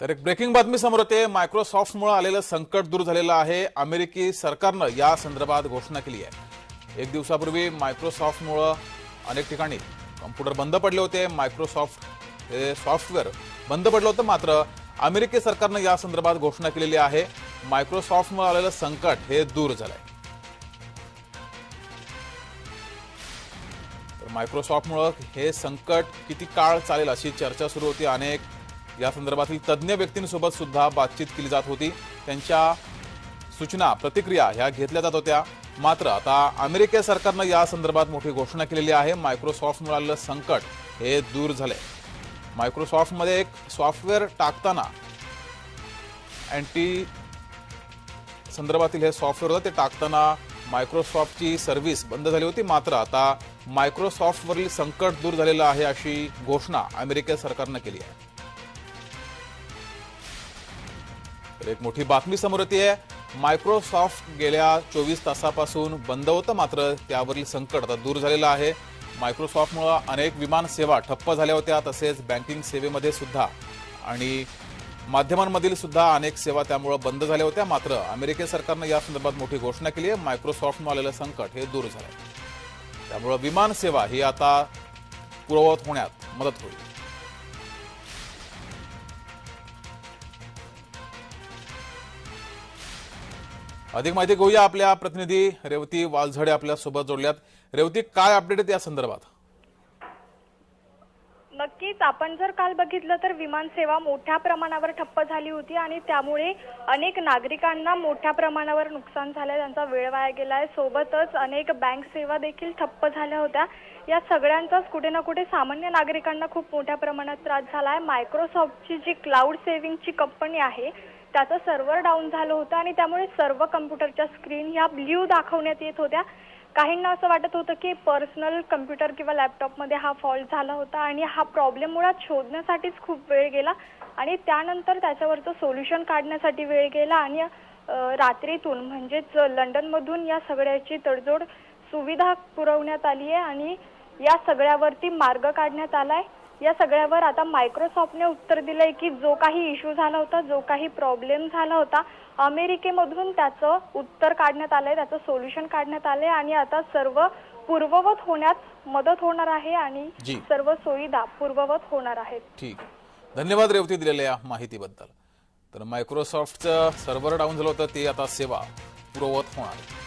तर एक ब्रेकिंग बातमी समोर येते. मायक्रोसॉफ्टमुळे आलेलं संकट दूर झालेलं आहे. अमेरिकी सरकारनं या संदर्भात घोषणा केली आहे. एक दिवसापूर्वी मायक्रोसॉफ्टमुळं अनेक ठिकाणी कम्प्युटर बंद पडले होते. मायक्रोसॉफ्ट हे सॉफ्टवेअर बंद पडलं होतं. मात्र अमेरिकी सरकारनं या संदर्भात घोषणा केलेली आहे. मायक्रोसॉफ्टमुळे आलेलं संकट हे दूर झालंय. तर मायक्रोसॉफ्टमुळं हे संकट किती काळ चालेल अशी चर्चा सुरू होती. अनेक या संदर्भातील तज्ज्ञ व्यक्तींसोबत सुद्धा बातचीत केली जात होती. त्यांच्या सूचना प्रतिक्रिया ह्या घेतल्या जात होत्या. मात्र आता अमेरिके सरकारनं या संदर्भात मोठी घोषणा केलेली आहे. मायक्रोसॉफ्टमुळे आलेलं संकट हे दूर झाले मायक्रोसॉफ्टमध्ये एक सॉफ्टवेअर टाकताना अँटी संदर्भातील हे सॉफ्टवेअर होतं ते टाकताना मायक्रोसॉफ्टची सर्व्हिस बंद झाली होती. मात्र आता मायक्रोसॉफ्टवरील संकट दूर झालेलं आहे अशी घोषणा अमेरिके सरकारनं केली आहे. तर एक मोठी बातमी समोर येते. मायक्रोसॉफ्ट गेल्या चोवीस तासापासून बंद होतं मात्र त्यावरील संकट आता दूर झालेलं आहे. मायक्रोसॉफ्टमुळं अनेक विमान सेवा ठप्प झाल्या होत्या तसेच बँकिंग सेवेमध्ये सुद्धा. आणि माध्यमांमधील सुद्धा अनेक सेवा त्यामुळं बंद झाल्या होत्या मात्र अमेरिके सरकारनं या संदर्भात मोठी घोषणा केली आहे. मायक्रोसॉफ्टमुळे आलेलं संकट हे दूर झालं त्यामुळं विमान सेवा ही आता पूर्ववत होण्यात मदत होईल. अधिक माहिती घेऊया आपल्या प्रतिनिधी रेवती वालझडे आपल्यासोबत जोडल्यात. रेवती काय अपडेट आहेत या संदर्भात? नक्कीच आपण जर काल बघितलं तर विमानसेवा मोठ्या प्रमाणावर ठप्प झाली होती आणि त्यामुळे अनेक नागरिकांना मोठ्या प्रमाणावर नुकसान झालंय त्यांचा वेळ वाया गेलाय सोबतच अनेक बँक सेवा देखील ठप्प झाल्या होत्या. या सगळ्यांचाच कुठे ना कुठे सामान्य नागरिकांना खूप मोठ्या प्रमाणात त्रास झालाय मायक्रोसॉफ्टची जी क्लाउड सेव्हिंगची कंपनी आहे त्याचं सर्व्हर डाऊन झालं होतं आणि त्यामुळे सर्व कम्प्युटरच्या स्क्रीन ह्या ब्ल्यू दाखवण्यात येत होत्या. काहींना असं वाटत होतं की पर्सनल कम्प्युटर किंवा लॅपटॉपमध्ये हा फॉल्ट झाला होता आणि हा प्रॉब्लेम मुळात शोधण्यासाठीच खूप वेळ गेला आणि त्यानंतर त्याच्यावरचं सोल्युशन काढण्यासाठी वेळ गेला आणि रात्रीतून म्हणजेच लंडनमधून या सगळ्याची तडजोड सुविधा पुरवण्यात आली आहे आणि या सगळ्यावरती मार्ग काढण्यात आला आहे. या सगळ्यावर आता मायक्रोसॉफ्टने उत्तर दिलंय की जो काही इश्यू झाला होता जो काही प्रॉब्लेम झाला होता अमेरिकेमधून त्याचं उत्तर काढण्यात आलंय त्याचं सोल्युशन काढण्यात आलंय आणि आता सर्व पूर्ववत होण्यात मदत होणार आहे आणि. सर्व सुविधा पूर्ववत होणार आहेत. ठीक. धन्यवाद रेवती दिलेल्या माहितीबद्दल. तर मायक्रोसॉफ्टचं सर्व्हर डाऊन झालं होतं ते आता सेवा पूर्ववत होणार आहे.